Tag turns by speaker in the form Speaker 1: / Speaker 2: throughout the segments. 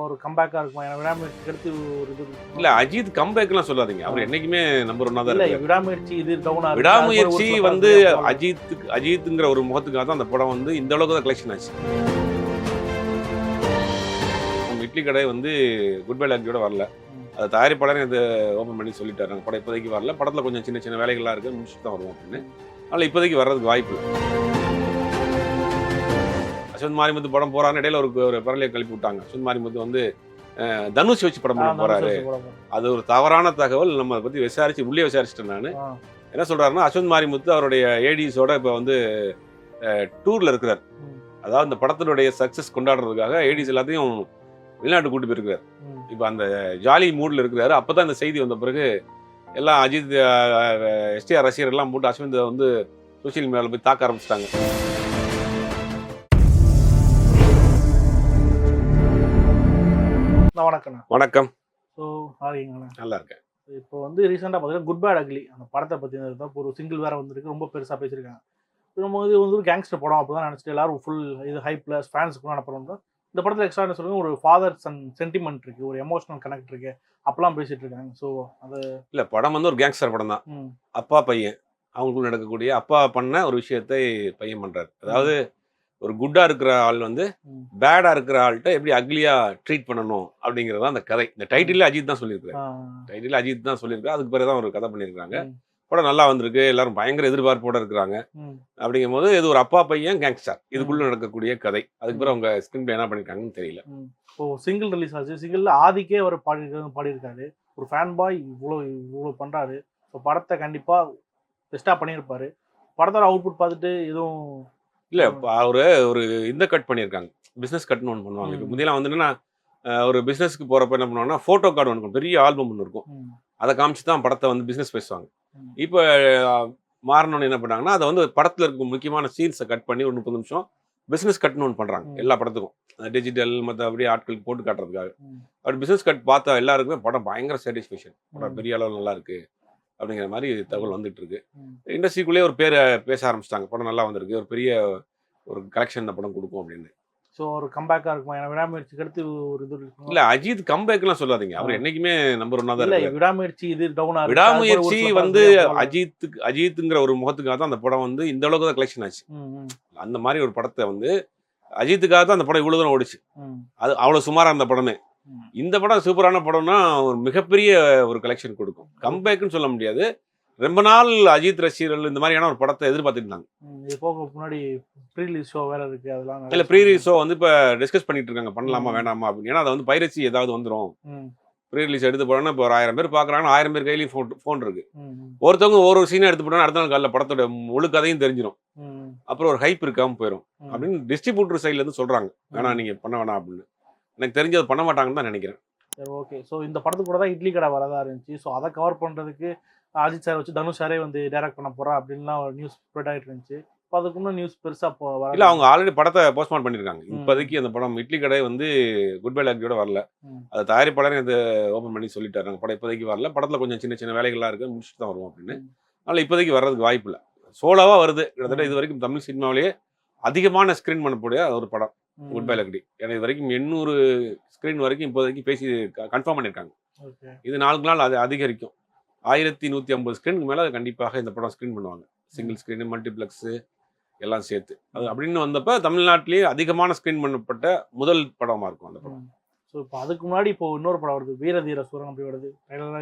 Speaker 1: ஒரு கம்பேக்கா இருக்கும்? ஏன்னா விடாமுயற்சிக்கு அடுத்து ஒரு இது.
Speaker 2: இல்ல அஜித் கம்பேக்லாம் சொல்லாதீங்க. அவர் என்னைக்குமே நம்பர் ஒன்னா தான்
Speaker 1: இல்ல விடாமுயற்சி இது டவுனா
Speaker 2: விடாமுயற்சி வந்து அஜித்துக்கு அஜித்துங்கிற ஒரு முகத்துக்காக தான் அந்த படம் வந்து இந்த அளவுக்கு தான் கலெக்ஷன் ஆச்சு. இட்லி கடை வந்து குட் பை லக்கியோட வரல. அது தயாரிப்பாளர் இது ஓப்பன் பண்ணி சொல்லிட்டாரு. அந்த படம் இப்போதைக்கு வரல. படத்துல கொஞ்சம் சின்ன சின்ன வேலைகள்லாம் இருக்கு. முடிச்சுட்டு தான் வருவோம் அப்படின்னு. அதனால இப்போதைக்கு வர்றதுக்கு வாய்ப்பு அஸ்வந்த் மாரிமுத்து படம் போறான்னு இடையில ஒரு ஒரு பரலையை கிளப்பி விட்டாங்க. அஸ்வந்த் மாரிமுத்து வந்து தனுஷ் வச்சு படம் பண்ண போறாரு. அது ஒரு தவறான தகவல். நம்ம பத்தி விசாரிச்சு உள்ளே விசாரிச்சிட்டேன் நான். என்ன சொல்றாருன்னா அஸ்வந்த் மாரிமுத்து அவருடைய ஏடிஸோட இப்போ வந்து டூர்ல இருக்கிறார். அதாவது இந்த படத்தினுடைய சக்சஸ் கொண்டாடுறதுக்காக ஏடிஸ் எல்லாத்தையும் வெளிநாட்டு கூட்டு போயிருக்கிறார். இப்போ அந்த ஜாலி மூட்ல இருக்கிறாரு. அப்பதான் இந்த செய்தி வந்த பிறகு எல்லாம் அஜித் எஸ்டிஆர் ரசிகர் எல்லாம் போட்டு அஸ்வந்த் வந்து சோஷியல் மீடியாவில் போய் தாக்க ஆரம்பிச்சிட்டாங்க.
Speaker 1: வணக்கண்ணா
Speaker 2: வணக்கம்.
Speaker 1: ஸோ ஆகிங்கண்ணா
Speaker 2: நல்லா இருக்கேன்.
Speaker 1: இப்போ வந்து ரீசெண்டாக பார்த்தீங்கன்னா குட் பேட் அக்லி அந்த படத்தை பற்றி தான் இப்போ ஒரு சிங்கிள் வேற வந்திருக்கு ரொம்ப பெருசாக பேசியிருக்காங்க. நம்ம இது வந்து ஒரு கேங்ஸ்டர் படம் அப்போ தான் நினச்சிட்டு எல்லாரும் ஃபுல் இது ஹை ப்ளஸ் ஃபேன்ஸுக்கு அனுப்புறோம் தான் இந்த படத்தில் எக்ஸ்ட்ரா என்ன சொல்லுங்க ஒரு ஃபாதர் சன் சென்டிமெண்ட் இருக்கு ஒரு எமோஷனல் கனெக்ட் இருக்கு அப்பெல்லாம் பேசிட்டு இருக்காங்க. ஸோ அது
Speaker 2: இல்ல படம் வந்து ஒரு கேங்ஸ்டர் படம் தான். அப்பா பையன் அவங்களுக்குள்ள நடக்கக்கூடிய அப்பா பண்ண ஒரு விஷயத்தை பையன் பண்றாரு. அதாவது ஒரு குட்டா இருக்கிற ஆள் வந்து. பேடா இருக்கிற ஆள்கிட்ட எப்படி அக்லியா ட்ரீட் பண்ணணும் அப்படிங்கறது அந்த கதை. இந்த டைட்டில் அஜித் தான் சொல்லியிருக்காரு. டைட்டில் அஜித் தான் சொல்லியிருக்காரு. அதுக்கு பிறகு தான் ஒரு கதை பண்ணியிருக்காங்க. படம் நல்லா வந்திருக்கு. எல்லாரும் பயங்கர எதிர்பார்ப்போட இருக்கிறாங்க. அப்படிங்கும் போது இது ஒரு அப்பா பையன் கேங்ஸ்டர் இதுக்குள்ள நடக்கக்கூடிய கதை. அதுக்கு பிறகு அவங்க ஸ்கிரீன் என்ன பண்ணிருக்காங்கன்னு தெரியல.
Speaker 1: இப்போ சிங்கிள் ரிலீஸ் ஆச்சு. சிங்கிளில் ஆதிக்கே அவர் பாடி பாடியிருக்காரு. ஒரு ஃபேன் பாய் இவ்வளோ இவ்வளோ பண்ணுறாரு ஸோ படத்தை கண்டிப்பாக பெஸ்ட்டாக பண்ணியிருப்பாரு. படத்தோட அவுட்புட் பார்த்துட்டு எதுவும்
Speaker 2: இல்ல இப்ப அவரு ஒரு இந்த கட் பண்ணியிருக்காங்க. பிசினஸ் கட்னு ஒன்று பண்ணுவாங்க. இப்போ
Speaker 1: ம்.
Speaker 2: முந்தியெல்லாம் வந்து என்னன்னா ஒரு பிசினஸ்க்கு போறப்ப என்ன பண்ணுவாங்கன்னா போட்டோ கார்டு ஒன்று இருக்கும் பெரிய ஆல்பம் ஒன்று இருக்கும். அதை காமிச்சு தான் படத்தை வந்து பிசினஸ் பேசுவாங்க. இப்போ மாறணும்னு என்ன பண்ணாங்கன்னா அதை வந்து படத்துல இருக்க முக்கியமான சீன்ஸை கட் பண்ணி ஒரு முப்பது நிமிஷம் பிசினஸ் கட்னு ஒன்று பண்றாங்க.
Speaker 1: ம்.
Speaker 2: எல்லா படத்துக்கும். டிஜிட்டல் மற்ற அப்படியே ஆட்களுக்கு போட்டு காட்டுறதுக்காக. அப்படி பிசினஸ் கட் பார்த்தா எல்லாருக்குமே படம் பயங்கர சாட்டிஸ்ஃபேக்ஷன் படம். பெரிய அளவில் நல்லா இருக்கு. அப்படிங்கிற மாதிரி தகவல் வந்துட்டு இருக்கு. இண்டஸ்ட்ரிக்குள்ளேயே ஒரு பேரை பேச ஆரம்பிச்சிட்டாங்க. படம் நல்லா வந்திருக்கு. ஒரு பெரிய ஒரு கலெக்ஷன் இந்த படம் கொடுக்கும் அப்படின்னு.
Speaker 1: ஸோ ஒரு கம்பேக்காக இருக்கும்? ஏன்னா விடாமுயற்சிக்கு அடுத்து ஒரு இது இருக்கும்
Speaker 2: இல்ல அஜித் கம்பேக்லாம் சொல்லாதீங்க. அவர்
Speaker 1: ஆ.
Speaker 2: என்னைக்குமே நம்பர் ஒன்னா தான்
Speaker 1: இல்ல விடாமுயற்சி இது டவுனா
Speaker 2: விடாமுயற்சி வந்து அஜித்துக்கு அஜித்துங்கிற ஒரு முகத்துக்காக தான் அந்த படம் வந்து இந்த அளவுக்கு தான் கலெக்ஷன் ஆச்சு. அந்த மாதிரி ஒரு படத்தை வந்து அஜித்துக்காக தான் அந்த படம் இவ்வளவு தூரம் ஓடிச்சு. அது அவ்வளவு சுமாரா அந்த படமே. இந்த படம் சூப்பரான படம்னா ஒரு மிகப்பெரிய ஒரு கலெக்ஷன் கொடுக்கும். கம்பேக்னு சொல்ல முடியாது. ரொம்ப நாள் அஜித் ரசிகர்கள் இந்த மாதிரியான ஒரு படத்தை எதிர்பார்த்துட்டு இருந்தாங்க
Speaker 1: இது போக முன்னாடி ப்ரீ ரிலீஸ் ஷோ வேற இருக்கு அதெல்லாம் நிறைய
Speaker 2: இல்ல ப்ரீ ரிலீஸ் ஷோ வந்து இப்ப டிஸ்கஸ் பண்ணிட்டு இருக்காங்க பண்ணலாமா. வேணாமா அப்படின்னு. ஏன்னா அது வந்து பைரசி ஏதாவது வந்துரும்.
Speaker 1: ம்,
Speaker 2: ப்ரீ ரிலீஸ் எடுத்து போறோம்னா இப்போ ஒரு ஆயிரம் பேர் பாக்குறாங்கன்னா ஆயிரம் பேர் கையிலயும் ஃபோன் ஃபோன் இருக்கு. ஒருத்தவங்க ஒரு ஒரு சீனை எடுத்து போட்டோம்னா அடுத்த நாள் காலைல படத்தோட முழு கதையும் தெரிஞ்சிடும் அப்புறம் ஒரு ஹைப் இருக்காம போயிடும். அப்படின்னு டிஸ்ட்ரிபியூட்டர் சைட்ல இருந்து சொல்றாங்க. வேணாம் நீங்க பண்ண வேணாம் அப்படின்னு. எனக்கு தெரிஞ்சு அது பண்ண மாட்டாங்கன்னு தான் நினைக்கிறேன்.
Speaker 1: சரி ஓகே ஸோ இந்த படத்துக்கு கூட தான் இட்லி கடை வரதா இருந்துச்சு. ஸோ அதை கவர் பண்ணுறதுக்கு அஜித் சார் வச்சு தனுஷ் சாரே வந்து டைரக்ட் பண்ண போறா அப்படின்லாம் ஒரு நியூஸ் ஸ்ப்ரெட் ஆகிட்டு இருந்துச்சு. இப்போ அதுக்கு நியூஸ் பெருசாக போ வர
Speaker 2: இல்ல அவங்க ஆல்ரெடி படத்தை போஸ்ட்மார்ட் பண்ணிருக்காங்க.
Speaker 1: ம்.
Speaker 2: இப்போதைக்கு அந்த படம் இட்லி கடை வந்து குட் பை லக்கியோட வரல. அது தயாரிப்பாளர் இது ஓப்பன் பண்ணி சொல்லிட்டாரு. அந்த படம் இப்போதைக்கு வரல. படத்துல கொஞ்சம் சின்ன சின்ன வேலைகள்லாம் இருக்கு. முடிச்சுட்டு தான் வருவோம் அப்படின்னு. அதனால இப்போதைக்கு வர்றதுக்கு வாய்ப்பு இல்லை. சோலோவா வருது. கிட்டத்தட்ட. இது வரைக்கும் தமிழ் சினிமாவிலேயே அதிகமான ஸ்கிரீன் பண்ணக்கூடிய ஒரு படம். குட் பை லக்கடி ஏன்னா இது வரைக்கும் எண்ணூறு ஸ்கிரீன் வரைக்கும் இப்போதைக்கு பேசி கன்ஃபார்ம் பண்ணியிருக்காங்க இது நாளுக்கு நாள் அது அதிகரிக்கும். ஆயிரத்தி நூற்றி ஐம்பது ஸ்க்ரீனுக்கு மேலே கண்டிப்பாக இந்த படம் ஸ்க்ரீன் பண்ணுவாங்க. சிங்கிள் ஸ்க்ரீனு மல்டிப்ளெக்ஸு எல்லாம் சேர்த்து. அது அப்படின்னு வந்தப்ப தமிழ்நாட்டிலேயே அதிகமான ஸ்க்ரீன் பண்ணப்பட்ட முதல் படமா இருக்கும் அந்த படம்.
Speaker 1: ஸோ இப்போ அதுக்கு முன்னாடி இப்போ இன்னொரு படம் வருது. வீரதீர சூரன் அப்படி வருது.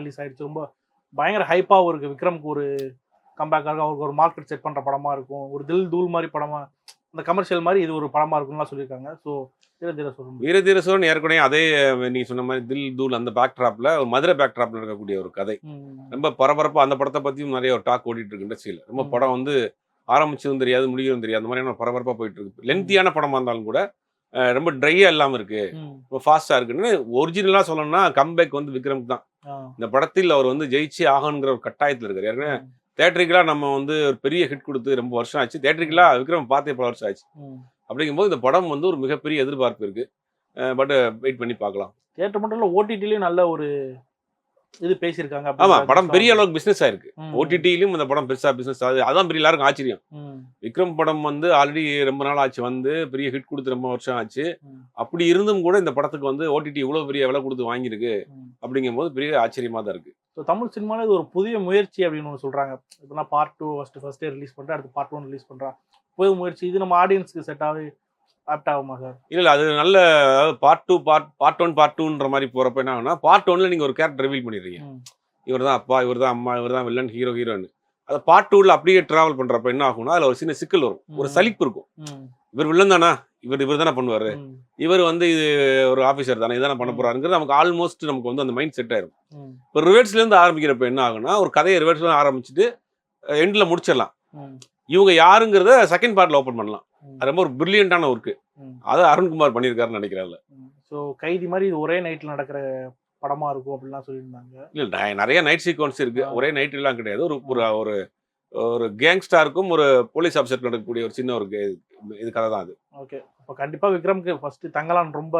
Speaker 1: ரிலீஸ் ஆயிடுச்சு. ரொம்ப பயங்கர ஹைப்பாகவும் இருக்கு. விக்ரம்க்கு ஒரு கம்பேக்காக அவருக்கு ஒரு மார்க்கெட் செட் பண்ற படமா இருக்கும். ஒரு தில் தூள் மாதிரி படமா அந்த கமர்ஷியல் மாதிரி இது ஒரு படமா இருக்கும்லாம் சொல்லியிருக்காங்க. ஸோ வீரதீர சூரன்
Speaker 2: வீரதீரசோரன் ஏற்கனவே அதே நீ சொன்ன மாதிரி தில் தூள் அந்த பேக்ட்ராப்ல ஒரு மதுரை பேக்ட்ராப்ல இருக்கக்கூடிய ஒரு கதை. ரொம்ப பரபரப்பா அந்த படத்தை பத்தியும் நிறைய ஒரு டாக் ஓடிட்டு இருக்கு இண்டஸ்ட்ரியில் ரொம்ப. படம் வந்து ஆரம்பிச்சதும் தெரியாது முடியவும் தெரியாது. அந்த மாதிரியான பரபரப்பா போயிட்டு இருக்கு லென்த்தியான படமா இருந்தாலும் கூட ரொம்ப ட்ரையா இல்லாம இருக்கு. ரொம்ப ஃபாஸ்டா இருக்குன்னு ஒரிஜினலா சொல்லணும்னா கம்பேக் வந்து விக்ரம் தான். இந்த படத்தில் அவர் வந்து ஜெயிச்சு ஆகணுங்கிற ஒரு கட்டாயத்தில் இருக்காரு. ஏற்கனவே
Speaker 1: ம்,
Speaker 2: தேட்டரிக்கலா நம்ம வந்து ஒரு பெரிய ஹிட் கொடுத்து ரொம்ப வருஷம் ஆச்சு. தேட்டரிக்கலா விக்ரம் பார்த்தே பல வருஷம் ஆச்சு. அப்படிங்கும்போது இந்த படம் வந்து ஒரு மிகப்பெரிய எதிர்பார்ப்பு இருக்கு. பட் வெயிட் பண்ணி பார்க்கலாம்.
Speaker 1: தியேட்டர் மட்டும் இல்லை ஓடிடிலையும் நல்ல ஒரு இது பேசியிருக்காங்க
Speaker 2: ஆமா படம் பெரிய அளவுக்கு பிசினஸ் ஆயிருக்கு.
Speaker 1: ம்,
Speaker 2: ஓடிடியிலும் இந்த படம் பெருசா பிசினஸ் ஆகுது. அதான் பெரிய எல்லாருக்கும் ஆச்சரியம். விக்ரம் படம் வந்து ஆல்ரெடி ரொம்ப நாள் ஆச்சு வந்து பெரிய ஹிட் கொடுத்து ரொம்ப வருஷம் ஆச்சு. அப்படி இருந்தும் கூட இந்த படத்துக்கு வந்து ஓடிடி இவ்வளவு பெரிய விலை கொடுத்து வாங்கியிருக்கு. அப்படிங்கும்போது பெரிய ஆச்சரியமா தான் இருக்கு.
Speaker 1: ஸோ தமிழ் சினிமாவில் இது ஒரு புதிய முயற்சி அப்படின்னு ஒன்று சொல்கிறாங்க இப்போ நான் பார்ட் டூ ஃபஸ்ட்டு ஃபஸ்ட்டே ரிலீஸ் பண்ணுறேன் அடுத்து பார்ட் ஒன் ரிலீஸ் பண்ணுறேன் புதிய முயற்சி இது நம்ம ஆடியன்ஸ்க்கு செட் ஆகி ஆப்ட் ஆகுமா சார்
Speaker 2: இல்ல அது நல்ல part two part part one part டூன்ற மாதிரி போறப்ப என்ன ஆகுனா பார்ட் ஒன்ல நீங்க ஒரு கேரக்டர் ரிவீல் பண்ணிடுறீங்க. இவர் தான் அப்பா இவர் தான் அம்மா இவர் தான் வில்லன் ஹீரோ ஹீரோன்னு அதை பார்ட் டூல அப்படியே டிராவல் பண்றப்ப என்ன ஆகும்னா அதுல ஒரு சின்ன சிக்கல் வரும். ஒரு. சலிப்பு இருக்கும். இவர் வில்லன் தானா? இவர் இவர் தானே பண்ணுவாரு? இவர் வந்து இது ஒரு ஆஃபீஸர் தானே இதானே பண்ண. போறாருங்கிறது நமக்கு ஆல்மோஸ்ட் நமக்கு வந்து அந்த மைண்ட் செட் ஆயிரும் இப்போ ரிவர்ஸ்ல இருந்து ஆரம்பிக்கிறப்ப என்ன ஆகும்னா ஒரு கதையை ரிவர்ஸ்ல இருந்து ஆரம்பிச்சுட்டு எண்ட்ல முடிச்சிடலாம். இவங்க யாருங்கிறத செகண்ட் பார்ட்ல ஓப்பன் பண்ணலாம். அது ரொம்ப ஒரு பிரில்லியண்டான ஒர்க்கு அதை அருண்குமார் பண்ணியிருக்காருன்னு நினைக்கிறேன்
Speaker 1: ம். ஸோ கைதி மாதிரி ஒரே நைட்டில் நடக்கிற படமா இருக்கும் அப்படிலாம் சொல்லியிருந்தாங்க.
Speaker 2: இல்ல நிறைய நைட் சீக்வன்ஸ் இருக்கு.
Speaker 1: ஆ.
Speaker 2: ஒரே நைட் எல்லாம் கிடையாது. ஒரு ஒரு ஒரு ஒரு கேங்ஸ்டாருக்கும் ஒரு போலீஸ் ஆஃபீஸர் நடக்கக்கூடிய ஒரு சின்ன ஒரு இது கதை தான் அது.
Speaker 1: ஓகே அப்போ கண்டிப்பாக விக்ரம்க்கு ஃபர்ஸ்ட் தங்கலான் ரொம்ப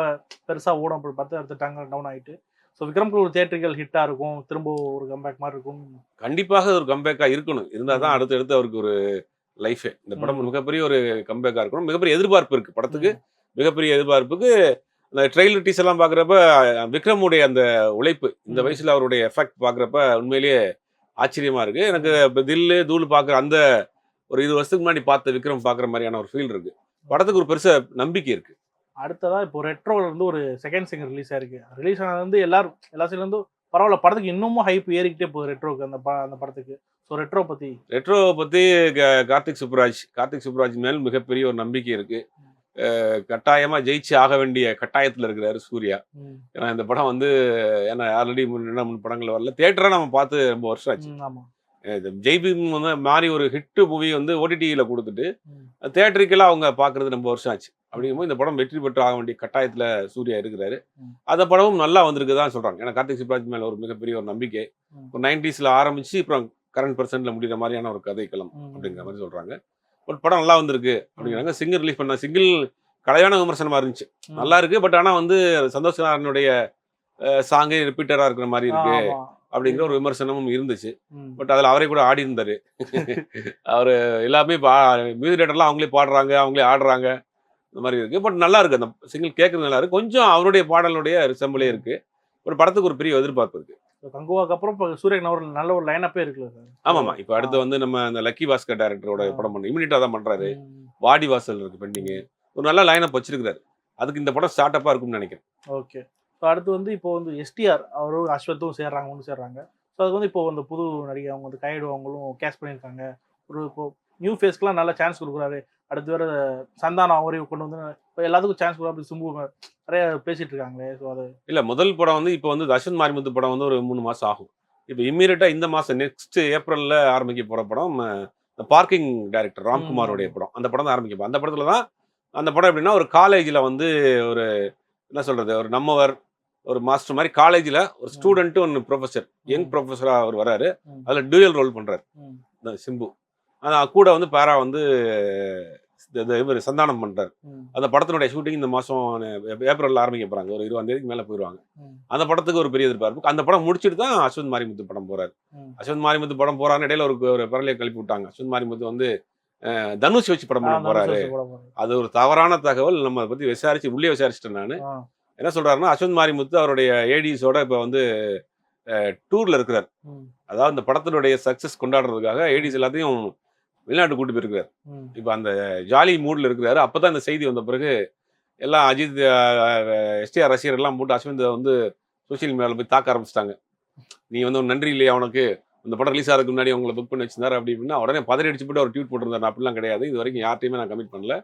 Speaker 1: பெருசாக ஓடும். அப்படி பார்த்து அடுத்து தங்கலான் டவுன் ஆயிட்டு. ஸோ விக்ரம்க்கு ஒரு தேட்டர்கள் ஹிட்டாக இருக்கும். திரும்ப ஒரு கம்பேக் மாதிரி இருக்கும்.
Speaker 2: கண்டிப்பாக ஒரு கம்பேக்கா இருக்கணும். இருந்தா தான்
Speaker 1: ம்.
Speaker 2: அடுத்து அடுத்து அவருக்கு ஒரு லைஃபே இந்த படம். மிகப்பெரிய ஒரு கம்பேக்கா இருக்கணும். மிகப்பெரிய எதிர்பார்ப்பு இருக்கு படத்துக்கு. மிகப்பெரிய எதிர்பார்ப்புக்கு இந்த ட்ரெய்லர் டீஸ் எல்லாம் பாக்குறப்ப விக்ரமுடைய அந்த உழைப்பு இந்த. வயசுல அவருடைய எஃபெக்ட் பாக்குறப்ப உண்மையிலேயே ஆச்சரியமா இருக்கு. எனக்கு இப்ப தில்லு தூள் பாக்குற அந்த ஒரு இருபது வருஷத்துக்கு முன்னாடி பார்த்த விக்ரம் பாக்குற மாதிரியான ஒரு ஃபீல் இருக்கு. படத்துக்கு ஒரு பெருசா நம்பிக்கை இருக்கு.
Speaker 1: அடுத்ததா இப்போ ரெட்ரோல இருந்து ஒரு செகண்ட் சிங்கர் ரிலீஸ் ஆயிருக்கு. ரிலீஸ் ஆனது வந்து எல்லாரும் எல்லா சைட்ல இருந்து பரவாயில்ல படத்துக்கு இன்னமும் ஹைப் ஏறிக்கிட்டே போகுது ரெட்ரோக்கு அந்த ப- அந்த படத்துக்கு. ஸோ ரெட்ரோ பத்தி
Speaker 2: ரெட்ரோ பத்தி க- கார்த்திக் சுப்ராஜ் கார்த்திக் சுப்ராஜ் மேல் மிகப்பெரிய ஒரு நம்பிக்கை இருக்கு. அஹ் கட்டாயமா ஜெயிச்சு ஆக வேண்டிய கட்டாயத்துல இருக்கிறாரு சூர்யா. ஏன்னா இந்த படம் வந்து ஏன்னா ஆல்ரெடி முன்ன முன் படங்கள் வரல. தேட்டரா நம்ம பார்த்து ரொம்ப வருஷம் ஆச்சு. ஜெய்பீம் வந்து மாதிரி ஒரு ஹிட் மூவி வந்து ஓடிடியில் கொடுத்துட்டு தேட்டருக்கெல்லாம் அவங்க பார்க்கறது ரொம்ப வருஷம் ஆச்சு. அப்படிங்கும்போது இந்த படம் வெற்றி பெற்று ஆக வேண்டிய கட்டாயத்தில் சூர்யா இருக்கிறாரு. அந்த படமும் நல்லா வந்திருக்கு தான் சொல்கிறாங்க ஏன்னா கார்த்திக் சுப்ராஜ் மேலே ஒரு மிகப்பெரிய ஒரு நம்பிக்கை. ஒரு நைன்டிஸில் ஆரம்பிச்சு அப்புறம் கரண்ட் பர்சன்ட்ல முடிகிற மாதிரியான ஒரு கதைக்களம் அப்படிங்கிற மாதிரி சொல்கிறாங்க பட் படம் நல்லா வந்திருக்கு அப்படிங்கிறாங்க. சிங்கிள் ரிலீஸ் பண்ண சிங்கிள் கலையான விமர்சனமாக இருந்துச்சு. நல்லா இருக்கு பட் ஆனால் வந்து சந்தோஷ் நாராயணனுடைய சாங்கே ரிப்பீட்டராக இருக்கிற மாதிரி இருக்கு. அப்படிங்கிற ஒரு விமர்சனமும் இருந்துச்சு. பட் அதில் அவரே கூட ஆடி இருந்தாரு அவர் எல்லாமே பா மியூசிக் டேரக்டர்லாம் அவங்களே பாடுறாங்க அவங்களே ஆடுறாங்க. இந்த மாதிரி இருக்கு. பட் நல்லா இருக்கு அந்த சிங்கிள் கேட்கறது நல்லா இருக்கு. கொஞ்சம் அவருடைய பாடலுடைய ரிசம்பிளே இருக்கு. ஒரு படத்துக்கு ஒரு பெரிய எதிர்பார்ப்பு இருக்கு.
Speaker 1: So, கங்குவாக்கு அப்புறம் இப்போ சூரியன் அவர் நல்ல ஒரு லைனப்பே இருக்குல்ல சார்.
Speaker 2: ஆமாமா. இப்போ அடுத்து வந்து நம்ம அந்த லக்கி பாஸ்கர் டேரக்டரோட. படம் பண்ண இமீடியட்டா தான் பண்றாரு.
Speaker 1: ம்,
Speaker 2: வாடி வாசல் இருக்கு பெண்டிங் ஒரு நல்ல லைனப் வச்சிருக்காரு அதுக்கு இந்த படம் ஸ்டார்ட் அப்பா இருக்கும்னு நினைக்கிறேன்.
Speaker 1: ஓகே ஸோ அடுத்து வந்து இப்போ வந்து எஸ்டிஆர் அவரும் அஸ்வத்தும் சேர்றாங்க ஒன்று சேர்றாங்க. ஸோ அதுக்கு வந்து இப்போ வந்து புது நடிகை அவங்க வந்து கைடு அவங்களும் கேஷ் பண்ணியிருக்காங்க. ஒரு இப்போ நியூ ஃபேஸ்க்குலாம் நல்ல சான்ஸ் கொடுக்குறாரு. அடுத்து வேற சந்தானம் அவரையும் கொண்டு வந்து இப்போ எல்லாத்துக்கும் சான்ஸ் கொடுக்குறாரு அப்படி சிம்பு நிறைய பேசிட்டு இருக்காங்களே ஸோ அது
Speaker 2: இல்ல முதல் படம் வந்து இப்போ வந்து தர்ஷன் மாரிமுத்து படம் வந்து ஒரு மூணு மாசம் ஆகும். இப்போ இம்மீடியட்டா இந்த மாசம் நெக்ஸ்ட் ஏப்ரல்ல ஆரம்பிக்க போற படம் பார்க்கிங் டைரக்டர் ராம்குமாரோடைய படம். அந்த படம் தான் ஆரம்பிக்க போகுது. அந்த படத்துல தான் அந்த படம் எப்படின்னா ஒரு காலேஜ்ல வந்து ஒரு என்ன சொல்றது ஒரு நம்மவர் ஒரு மாஸ்டர் மாதிரி காலேஜ்ல ஒரு ஸ்டூடெண்ட் ஒன்று ப்ரொஃபஸர் யங்
Speaker 1: ம்.
Speaker 2: ப்ரொஃபஸரா அவர் வராரு. அதுல டூயல் ரோல் இந்த சிம்பு. ஆனா கூட வந்து பேரா வந்து இவர் சந்தானம் பண்றாரு.
Speaker 1: ம்,
Speaker 2: அந்த படத்தினுடைய ஷூட்டிங் இந்த மாசம் ஏப்ரல்ல ஆரம்பிக்க போறாங்க. ஒரு இருபதாம் தேதிக்கு மேல போயிடுவாங்க அந்த படத்துக்கு ஒரு பெரிய எதிர்பார்ப்பு. அந்த படம் முடிச்சுட்டு தான் அஸ்வந்த் மாரிமுத்து படம் போறாரு.
Speaker 1: ம்.
Speaker 2: அஸ்வந்த் மாரிமுத்து படம் போறான்னு இடையில ஒரு ஒரு பரலையை கழிப்பி விட்டாங்க. அஸ்வந்த் மாரிமுத்து வந்து தனுஷ் வச்சு படம் பண்ண போறாரு. அது ஒரு தவறான தகவல். நம்ம அதை பத்தி விசாரிச்சு உள்ளே விசாரிச்சிட்டேன் நான். என்ன சொல்றாருன்னா அஸ்வந்த் மாரிமுத்து அவருடைய ஏடிஸோட இப்ப வந்து டூர்ல இருக்கிறார். அதாவது இந்த படத்தினுடைய சக்சஸ் கொண்டாடுறதுக்காக ஏடிஸ் எல்லாத்தையும் வெளிநாட்டு கூட்டு போயிருக்காரு. இப்போ அந்த ஜாலி மூட்ல இருக்கிறாரு. அப்பதான் இந்த செய்தி வந்த பிறகு எல்லாம் அஜித் எஸ்டிஆர் ரசிகர் எல்லாம் போட்டு அஸ்விந்த் வந்து சோஷியல் மீடியாவில் போய் தாக்க ஆரம்பிச்சிட்டாங்க. நீ வந்து ஒரு நன்றி இல்லையா உனக்கு? இந்த படம் ரிலீஸ் ஆகிறதுக்கு முன்னாடி உங்களை புக் பண்ணி வச்சிருந்தாரு அப்படி இப்படின்னா உடனே பதறி அடிச்சு போட்டு ஒரு ட்வீட் போட்டிருந்தாரு. அப்படிலாம் கிடையாது. இது வரைக்கும் யார்ட்டையுமே நான் கமிட் பண்ணல.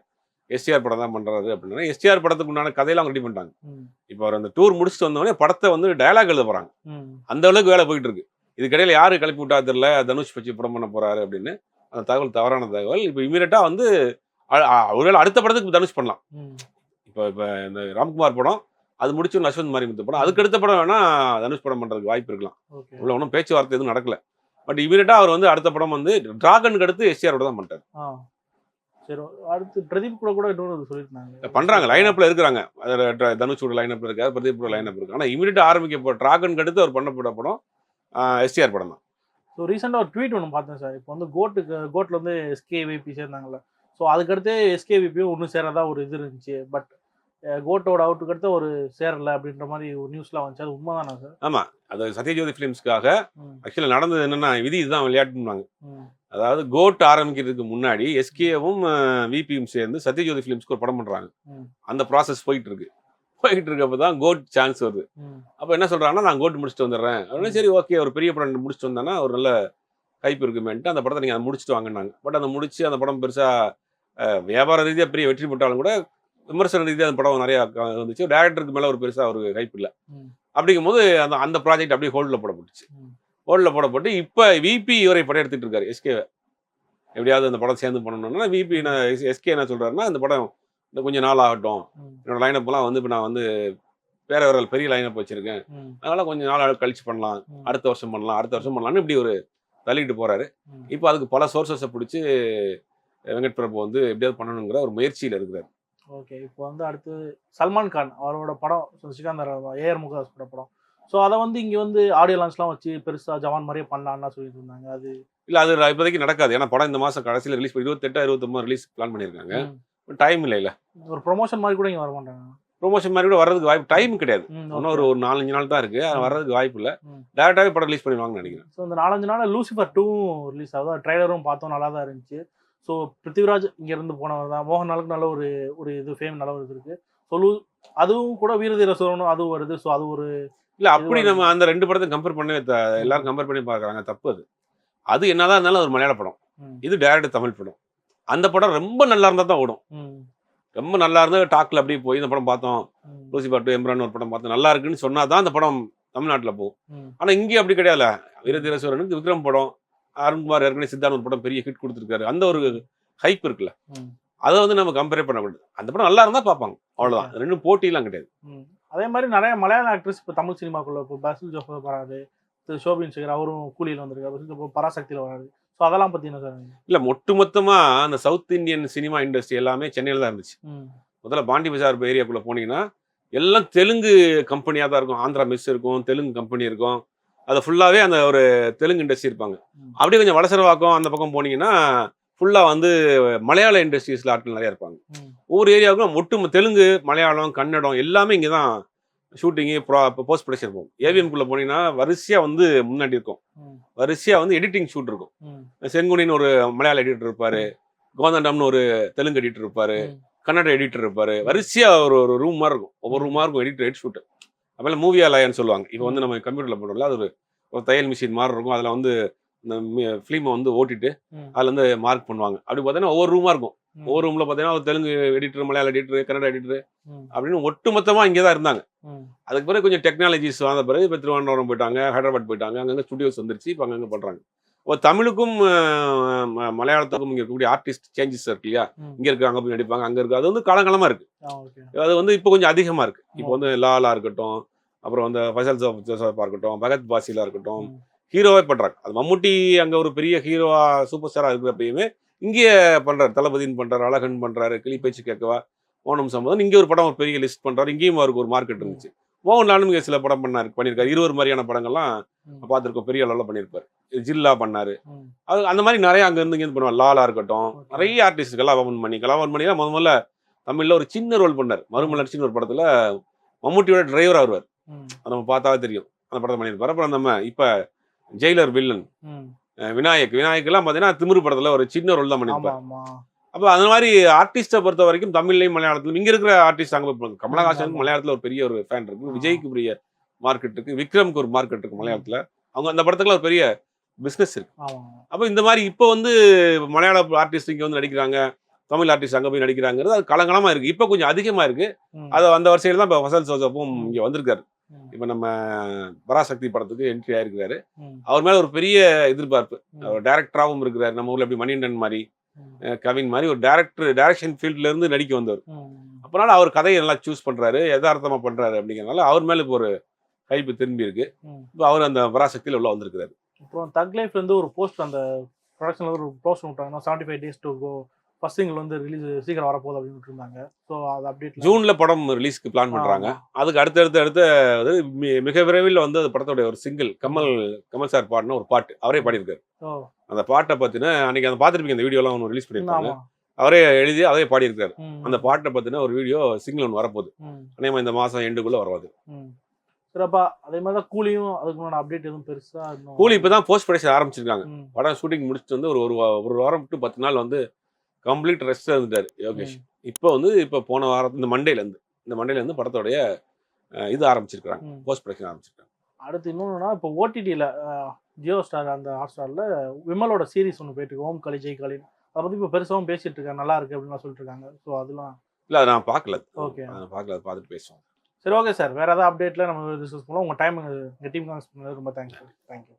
Speaker 2: எஸ்டிஆர் படம் தான் பண்றாரு அப்படின்னா எஸ்டிஆர் படத்துக்கு உண்டான கதையெல்லாம் ரெடி பண்ணிட்டாங்க. இப்போ அவர் அந்த டூர் முடிச்சுட்டு வந்தோடனே படத்தை வந்து டயலாக் எழுத போறாங்க.
Speaker 1: ம்,
Speaker 2: அந்த அளவுக்கு வேலை போயிட்டு இருக்கு. இதுக்கிடையில யாரு கிளப்பி விட்டா தெரியல? தனுஷ் வச்சு படம் பண்ண போறாரு அப்படின்னு. அந்த தகவல் தவறான தகவல். இப்போ இமீடியட்டா வந்து ஒருவேளை அடுத்த படத்துக்கு தனுஷ் பண்ணலாம். இப்போ இப்போ இந்த ராம்குமார் படம் அது முடிச்சு அஸ்வந்த் மாரிமுத்து படம். அதுக்கு அடுத்த படம் வேணா தனுஷ் படம் பண்றதுக்கு வாய்ப்பு இருக்கலாம். உள்ள ஒன்றும் பேச்சுவார்த்தை எதுவும் நடக்கல. பட் இமீடியட்டா அவர் வந்து அடுத்த படம் வந்து டிராகனுக்கு அடுத்து எஸ்டிஆரோட தான் பண்றாரு.
Speaker 1: ஆ. சரி அடுத்து பிரதீப் கூட கூட இன்னொரு சொல்லியிருந்தாங்க.
Speaker 2: பண்றாங்க. லைனப்ல இருக்கிறாங்க. தனுஷோட லைனப்ல இருக்காரு பிரதீப்போட லைனப் இருக்கு. ஆனா இமீடியட்டா ஆரம்பிக்க டிராகனுக்கு அடுத்து அவர் பண்ண போற படம் எஸ்டிஆர் படம் தான்.
Speaker 1: ஸோ ரீசெண்டாக ஒரு ட்வீட் ஒன்று பார்த்தேன் சார் இப்போ வந்து கோட்டுக்கு கோட்டில் வந்து எஸ்கே விபி சேர்ந்தாங்கல்ல. ஸோ அதுக்கடுத்து எஸ்கே விபியும் ஒன்றும் சேரதா ஒரு இது இருந்துச்சு. பட் கோட்டோட அவுட்டுக்கு அடுத்து ஒரு சேரல அப்படின்ற மாதிரி ஒரு நியூஸ்லாம் வந்துச்சு. அது உண்மைதானா சார்
Speaker 2: ஆமாம் அது சத்யஜோதி ஃபிலிம்ஸ்க்காக ஆக்சுவலாக நடந்தது என்னன்னா விதி இதுதான் விளையாட்டுனாங்க அதாவது கோட் ஆரம்பிக்கிறதுக்கு முன்னாடி எஸ்கேவும் விபியும் சேர்ந்து சத்யஜோதி ஃபிலிம்ஸ்க்கு ஒரு படம் பண்ணுறாங்க. அந்த ப்ராசஸ் போயிட்டு இருக்கு. போயிட்டு இருக்கப்போ தான் கோட் சான்ஸ் வருது அப்போ என்ன சொல்கிறாங்கன்னா நான் கோட் முடிச்சுட்டு வந்துடுறேன். அப்படின்னா சரி ஓகே ஒரு பெரிய படம் முடிச்சுட்டு வந்தேன்னா ஒரு நல்ல கைப்பு இருக்குமேன்ட்டு அந்த படத்தை நீங்கள் அதை முடிச்சுட்டு வாங்கினாங்க பட் அந்த முடிச்சு அந்த படம் பெருசாக வியாபார ரீதியாக பெரிய வெற்றி பெற்றாலும் கூட விமர்சன ரீதியாக அந்த படம் நிறையா வந்துச்சு. டேரக்டருக்கு மேலே ஒரு பெருசாக ஒரு கைப்பு இல்லை.
Speaker 1: ம்.
Speaker 2: அப்படிங்கும்போது அந்த அந்த ப்ராஜெக்ட் அப்படியே ஹோல்டில் போடப்பட்டுச்சு. ஹோல்டில் போடப்பட்டு இப்போ விபி இவரை படம் எடுத்துட்டு இருக்காரு எஸ்கே எப்படியாவது அந்த படம் சேர்ந்து பண்ணணும்னா விபி நான் எஸ்கே என்ன சொல்றாருன்னா இந்த படம் இந்த கொஞ்சம் நாள் ஆகட்டும். என்னோட லைனப்லாம் வந்து இப்போ நான் வந்து வேற வேற பெரிய லைனப் வச்சிருக்கேன். அதனால கொஞ்சம் நாள் கழிச்சு பண்ணலாம். அடுத்த வருஷம் பண்ணலாம் அடுத்த வருஷம் பண்ணலாம்னு இப்படி ஒரு தள்ளிட்டு போறாரு. இப்போ அதுக்கு பல சோர்சஸை பிடிச்சி வெங்கட் பிரபு வந்து எப்படியாவது பண்ணணுங்கிற ஒரு முயற்சியில் இருக்கிறார்.
Speaker 1: ஓகே இப்போ வந்து அடுத்து சல்மான் கான் அவரோட படம் சிகாந்தர் ஏஆர் முகதாஸோட படம். ஸோ அதை வந்து இங்கே வந்து ஆடியோ லான்ச்லாம் வச்சு பெருசாக ஜவான் மாதிரியே பண்ணலாம்னு சொல்லிட்டு இருந்தாங்க. அது
Speaker 2: இல்ல அது இப்போதைக்கு நடக்காது. ஏன்னா படம் இந்த மாசம் கடைசியில் ரிலீஸ் இருபத்தெட்டு இருபத்தொம்பது ரிலீஸ் பிளான் பண்ணியிருக்காங்க. டைம் இல்லை இல்ல.
Speaker 1: ஒரு ப்ரொமோஷன் மாதிரி கூட இங்கே வர மாட்டாங்க
Speaker 2: ப்ரொமோஷன் மாதிரி கூட வர்றதுக்கு வாய்ப்பு டைம் கிடையாது. இன்னும் ஒரு ஒரு நாலஞ்சு நாள் தான் இருக்கு. அது
Speaker 1: ம்.
Speaker 2: வர்றதுக்கு வாய்ப்பு இல்லை. டேரக்டாகவே படம் ரிலீஸ் பண்ணிடுவாங்கன்னு நினைக்கிறேன்.
Speaker 1: ஸோ இந்த நாலஞ்சு நாள் லூசிஃபர் டூவும் ரிலீஸ் ஆகுது. ட்ரைலரும் பார்த்தோம் நல்லா தான் இருந்துச்சு. ஸோ பிருத்திவிராஜ் இங்கேருந்து போனவர் தான். மோகன்லாலுக்கு நல்ல ஒரு ஒரு இது ஃபேம் நல்ல ஒரு இது இருக்கு. ஸோ லூ அதுவும் கூட வீரதீர சோழனும் அதுவும் வருது. ஸோ அது ஒரு
Speaker 2: இல்ல அப்படி நம்ம அந்த ரெண்டு படத்தை கம்பேர் பண்ணவே எல்லாரும் கம்பேர் பண்ணி பார்க்கறாங்க. தப்பு அது. அது என்னதான் இருந்தாலும் ஒரு மலையாள படம். இது டேரக்ட் தமிழ் படம். அந்த படம் ரொம்ப நல்லா இருந்தா தான் ஓடும். ரொம்ப நல்லா இருந்தா டாக்ல அப்படியே போய் இந்த படம் பார்த்தோம். லூசி பாட்டு எம்ரான் ஒரு படம் பார்த்தோம். நல்லா இருக்குன்னு சொன்னா தான் அந்த படம் தமிழ்நாட்டுல போகும். ஆனா இங்கே அப்படி கிடையாதுல. வீரதீரஸ்வரனுக்கு விக்ரம் படம் அருண்குமார் ஏற்கனவே சித்தார்த் ஒரு படம் பெரிய ஹிட் கொடுத்துருக்காரு. அந்த ஒரு ஹைப் இருக்குல்ல. அதை வந்து நம்ம கம்பேர் பண்ணக்கூடாது அந்த படம் நல்லா இருந்தா பார்ப்பாங்க. அவ்வளவுதான். ரெண்டும் போட்டியெல்லாம் கிடையாது.
Speaker 1: அதே மாதிரி நிறைய மலையாள ஆக்ட்ரஸ் இப்போ தமிழ் சினிமாக்குள்ள இப்போ பசில் ஜோசப் வராது. திரு சோபின் சேகர் அவரும் கூலியில் வந்திருக்காரு. பராசக்தியில் வராது ஸோ அதெல்லாம் என்ன சார்
Speaker 2: இல்ல ஒட்டுமொத்தமா அந்த சவுத் இந்தியன் சினிமா இண்டஸ்ட்ரி எல்லாமே சென்னையில தான் இருந்துச்சு. முதல்ல பாண்டி பஜார் ஏரியாக்குள்ள போனீங்கன்னா எல்லாம் தெலுங்கு கம்பெனியாக தான் இருக்கும். ஆந்திரா மெஸ் இருக்கும் தெலுங்கு கம்பெனி இருக்கும். அது ஃபுல்லாகவே அந்த ஒரு தெலுங்கு இண்டஸ்ட்ரி இருப்பாங்க. அப்படியே கொஞ்சம் வடசரவாக்கம் அந்த பக்கம் போனீங்கன்னா ஃபுல்லாக வந்து மலையாள இண்டஸ்ட்ரீஸில் ஆட்கள் நிறைய இருப்பாங்க. ஒவ்வொரு ஏரியாவுக்கும் ஒட்டு தெலுங்கு மலையாளம் கன்னடம் எல்லாமே இங்கே தான் ஷூட்டிங்கு ப்ரா போஸ்ட் ப்ரொடக்ஷன் இருக்கும் ஏவிஎம்குள்ளே போனீங்கன்னா வரிசையாக வந்து முன்னாடி இருக்கும். வரிசையாக வந்து எடிட்டிங் ஷூட் இருக்கும். செங்குனின்னு ஒரு மலையாள எடிட்டர் இருப்பாரு. கோதண்டம்னு ஒரு தெலுங்கு எடிட்டர் இருப்பாரு. கன்னட எடிட்டர் இருப்பாரு. வரிசையா ஒரு ஒரு ரூம் மாதிரி இருக்கும். ஒவ்வொரு ரூமா இருக்கும். எடிட்டர் எடிட் ஷூட் அப்புறம் மூவி அலையன்னு சொல்லுவாங்க. இப்போ வந்து நம்ம கம்ப்யூட்டர்ல பண்றோம்ல அது ஒரு ஒரு தையல் மிஷின் மாதிரி இருக்கும். அதுல வந்து இந்த ஃபிலிமை வந்து ஓட்டிட்டு. அதுல இருந்து மார்க் பண்ணுவாங்க. அப்படி பார்த்தீங்கன்னா ஒவ்வொரு ரூமா இருக்கும். ஒவ்வொரு ரூம்ல பார்த்தீங்கன்னா ஒரு Telugu editor Malayalam editor Kannada editor அப்படின்னு ஒட்டுமொத்தமா இங்கே தான் இருந்தாங்க அதுக்கு பிறகு கொஞ்சம் டெக்னாலஜிஸ் வந்த பிறகு இப்போ திருவனந்தபுரம் போயிட்டாங்க ஹைதராபாத் போயிட்டாங்க அங்கங்க ஸ்டுடியோஸ் வந்துருச்சு இப்போ அங்கங்க பண்றாங்க. இப்போ தமிழுக்கும் மலையாளத்துக்கும் இங்க இருக்கக்கூடிய ஆர்டிஸ்ட் சேஞ்சஸ் இருக்கு இல்லையா? இங்க இருக்கு அங்க போய் நடிப்பாங்க அங்க இருக்கு. அது வந்து காலங்காலமா இருக்கு. அது வந்து இப்போ கொஞ்சம் அதிகமா இருக்கு. இப்போ வந்து லாலா இருக்கட்டும் அப்புறம் வந்து ஃபசல் ஜோசப்பா இருக்கட்டும் பகத் பாசிலா இருக்கட்டும். ஹீரோவே பண்றாங்க. அது மம்முட்டி அங்க ஒரு பெரிய ஹீரோவா சூப்பர் ஸ்டாரா இருக்கிறப்பயுமே இங்கேயே பண்றாரு. தளபதின்னு பண்றாரு அழகன் பண்றாரு கிளி பேச்சு கேட்கவா ஓணம் சம்பதம் இங்கே ஒரு படம் ஒரு பெரிய லிஸ்ட் பண்றாரு. இங்கேயும் அவருக்கு ஒரு மார்க்கெட் இருந்துச்சு. மோகன்லாலும் இங்கே சில படம் பண்ணாரு பண்ணியிருக்காரு. இருவர் மாதிரியான படங்கள்லாம். பார்த்துருக்கோம். பெரிய அளவில் பண்ணியிருப்பாரு. ஜில்லா பண்ணாரு. அது அந்த மாதிரி நிறைய அங்க இருந்து இங்க இருந்து பண்ணுவாங்க லாலா இருக்கட்டும். நிறைய ஆர்டிஸ்ட் கலாபவன் மணி. கலாபவன் மணி தான் முத முதல்ல தமிழ்ல ஒரு சின்ன ரோல் பண்ணார். மறுமலர்ச்சின்னு ஒரு படத்துல மம்முட்டியோட டிரைவரா வருவார் நம்ம பார்த்தாவே தெரியும். அந்த படத்தை பண்ணியிருப்பாரு. அப்புறம் நம்ம இப்ப ஜெயிலர் வில்லன். விநாயக் விநாயக். எல்லாம் பாத்தீங்கன்னா திமிரு படத்துல ஒரு சின்ன ரோல் தான் பண்ணியிருப்பாரு. அப்ப அந்த மாதிரி ஆர்டிஸ்டை பொறுத்த வரைக்கும் தமிழ்லையும் மலையாளத்திலும் இங்க இருக்கிற ஆர்டிஸ்ட் அங்க போய் கமலஹாசனுக்கு
Speaker 1: ஆமா.
Speaker 2: மலையாளத்துல ஒரு பெரிய ஒரு ஃபேன் இருக்கு. விஜய்க்கு பெரிய மார்க்கெட் இருக்கு. விக்ரம்க்கு ஒரு மார்க்கெட் இருக்கு மலையாளத்துல. அவங்க அந்த படத்துக்குலாம் ஒரு பெரிய பிசினஸ் இருக்கு. அப்போ இந்த மாதிரி இப்போ வந்து மலையாள ஆர்டிஸ்ட் இங்கே வந்து நடிக்கிறாங்க. தமிழ் ஆர்டிஸ்ட் அங்கே போய் நடிக்கிறாங்கிறது அது கலங்கலமா இருக்கு. இப்போ கொஞ்சம் அதிகமா இருக்கு. அது அந்த வரிசையில் தான் இப்போ வசல் சோசப்பும்
Speaker 1: ம்.
Speaker 2: இங்கே வந்திருக்காரு. இப்போ நம்ம பராசக்தி படத்துக்கு என்ட்ரி ஆயிருக்கிறாரு. அவர் மேல ஒரு பெரிய எதிர்பார்ப்பு. அவர் டேரக்டராகவும் இருக்கிறார். நம்ம ஊர்ல எப்படி மணிகண்டன் மாதிரி கவின் மாதிரி ஒரு டேரக்டர் டைரக்ஷன் ஃபீல்ட்ல இருந்து நடிக்க வந்தவர். அப்பனால அவர் கதையை நல்லா சூஸ் பண்றாரு யதார்த்தமா பண்றாரு அப்படிங்கிறனால அவர் மேல இப்போ ஒரு ஹைப்பு திரும்பி இருக்கு. இப்போ அவர் அந்த பராசக்தியில் உள்ள வந்திருக்கிறாரு.
Speaker 1: அப்புறம் தக் இருந்து ஒரு போஸ்ட் அந்த ப்ரொடக்ஷன்ல ஒரு போஸ்ட் விட்டாங்கன்னா seventy five days to go first single வந்து ரிலீஸ் சீக்கிரம் வரப்போகுது அப்படின்னு இருந்தாங்க ஸோ அது அப்டேட்
Speaker 2: ஜூன்ல படம் ரிலீஸ்க்கு பிளான் பண்றாங்க. அதுக்கு அடுத்து அடுத்து அடுத்து மிக விரைவில் வந்து அந்த படத்தோட ஒரு சிங்கிள் கமல் கமல் சார் பாடின ஒரு பாட்டு. அவரே பாடியிருக்காரு. அந்த பாட்டை பத்தின அன்னைக்கு அந்த பார்த்துருப்பீங்க அந்த வீடியோலாம் ஒன்று ரிலீஸ் பண்ணியிருப்பாங்க.
Speaker 1: ஆமா.
Speaker 2: அவரே எழுதி அவரே பாடியிருக்காரு. அந்த பாட்டை பத்தின ஒரு வீடியோ சிங்கிள் ஒன்று வரப்போகுது. அநேகமா இந்த மாசம் எண்டுக்குள்ள வராது.
Speaker 1: சிறப்பா அதே மாதிரி தான் கூலியும் அதுக்கு முன்னாடி அப்டேட் எதுவும் பெருசா
Speaker 2: கூலி இப்பதான் போஸ்ட் ப்ரொடக்ஷன் ஆரம்பிச்சிருக்காங்க படம் ஷூட்டிங் முடிச்சுட்டு வந்து ஒரு ஒரு வாரம் டு பத்து நாள் வந்து கம்ப்ளீட் ரெஸ்ட் இருந்துட்டாரு யோகேஷ். இப்போ வந்து இப்போ போன வாரம் இந்த மண்டேல இருந்து இந்த மண்டேல இருந்து படத்தோடைய இது ஆரம்பிச்சிருக்காங்க
Speaker 1: ம்.
Speaker 2: போஸ்ட் ப்ரொடக்ஷன் ஆரம்பிச்சிருக்காங்க
Speaker 1: அடுத்து இன்னொன்னா இப்போ ஓடிடியில் ஜியோ ஸ்டார் அந்த ஹாட் ஸ்டாரில் விமலோட சீரிஸ் ஒன்று போயிட்டு ஓம் கலி ஜெய் கலின் அதை பற்றி இப்போ பெருசாகவும் பேசிட்டு இருக்காங்க நல்லா இருக்கு அப்படின்னு சொல்லிட்டு இருக்காங்க. ஸோ அதெல்லாம்
Speaker 2: இல்ல அதை நான் பார்க்கல. அதை நான் பார்க்கல அதை பார்த்துட்டு பேசுவோம்.
Speaker 1: சரி ஓகே சார் வேற ஏதாவது அப்டேட்ல நம்ம டிஸ்கஸ் பண்ணுவோம் உங்கள் டைம் எங்கள் டீம் ரொம்ப தேங்க்யூ தேங்க்யூ